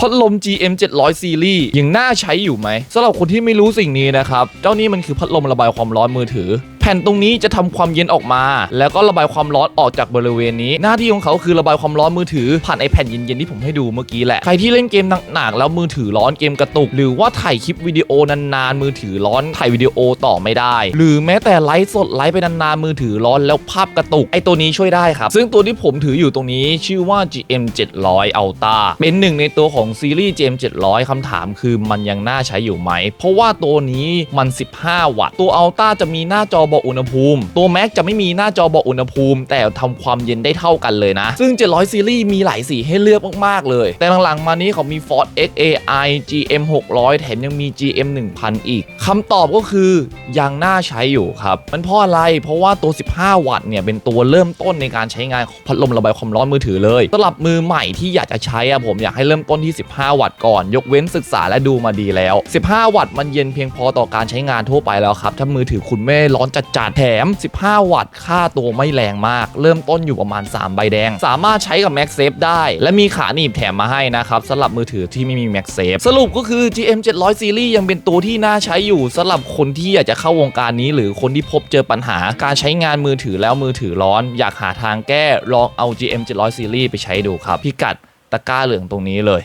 พัดลม GM 700ซีรีส์ยังน่าใช้อยู่ไหมสำหรับคนที่ไม่รู้สิ่งนี้นะครับ เจ้านี่มันคือพัดลมระบายความร้อนมือถือ แผ่นตรงนี้จะทำความเย็นออกมา แล้วก็ระบายความร้อนออกจากบริเวณนี้ หน้าที่ของเขาคือระบายความร้อนมือถือ ผ่านไอแผ่นเย็นๆที่ผมให้ดูเมื่อกี้แหละ ใครที่เล่นเกมหนักๆแล้วมือถือร้อนเกมกระตุก หรือว่าถ่ายคลิปวิดีโอนานๆมือถือร้อนถ่ายวิดีโอต่อไม่ได้ หรือแม้แต่ไลฟ์สดไลฟ์ไปนานๆมือถือร้อนแล้วภาพกระตุกไอตัวนี้ช่วยได้ครับซึ่งตัวที่ผมถืออยู่ตรงนี้ชื่อว่า GM 700 Ultra เป็นหนึ่งในตัวของซีรีส์ GM 700คำถามคือมันยังน่าใช้อยู่ไหม เพราะว่าตัวนี้มัน 15 วัตต์ ตัว Ultra จะมีหน้าจอบอกอุณหภูมิ ตัว Max จะไม่มีหน้าจอบอกอุณหภูมิ แต่ทำความเย็นได้เท่ากันเลยนะ ซึ่ง 700 ซีรีส์มีหลายสีให้เลือกมาก ๆ เลย แต่หลัง ๆ มานี้เขามี Ford XAI GM 600 แถมยังมี GM 1000 อีกคำตอบก็คือยังน่าใช้อยู่ครับ มันเพราะอะไร เพราะว่าตัว 15 วัตต์เนี่ยเป็นตัวเริ่มต้นในการใช้งานพัดลมระบายความร้อนมือถือเลยสำหรับมือใหม่ที่อยากจะใช้อะผมอยากให้เริ่มต้นที่15 วัตต์ก่อน ยกเว้นศึกษาและดูมาดีแล้ว 15 วัตต์มันเย็นเพียงพอต่อการใช้งานทั่วไปแล้วครับ ถ้ามือถือคุณไม่ร้อนจัดๆแถม 15 วัตต์ค่าตัวไม่แรงมาก เริ่มต้นอยู่ประมาณ 3 ใบแดง สามารถใช้กับ MagSafe ได้ และมีขาหนีบแถมมาให้นะครับสำหรับมือถือที่ไม่มี MagSafe สรุปก็คือ GM 700 Series ยังเป็นตัวที่น่าใช้อยู่สำหรับคนที่อยากจะเข้าวงการนี้ หรือคนที่พบเจอปัญหาการใช้งานมือถือแล้วมือถือร้อน อยากหาทางแก้ลองเอา GM 700 Series ไปใช้ดูครับพิกัดตะกร้าเหลืองตรงนี้เลย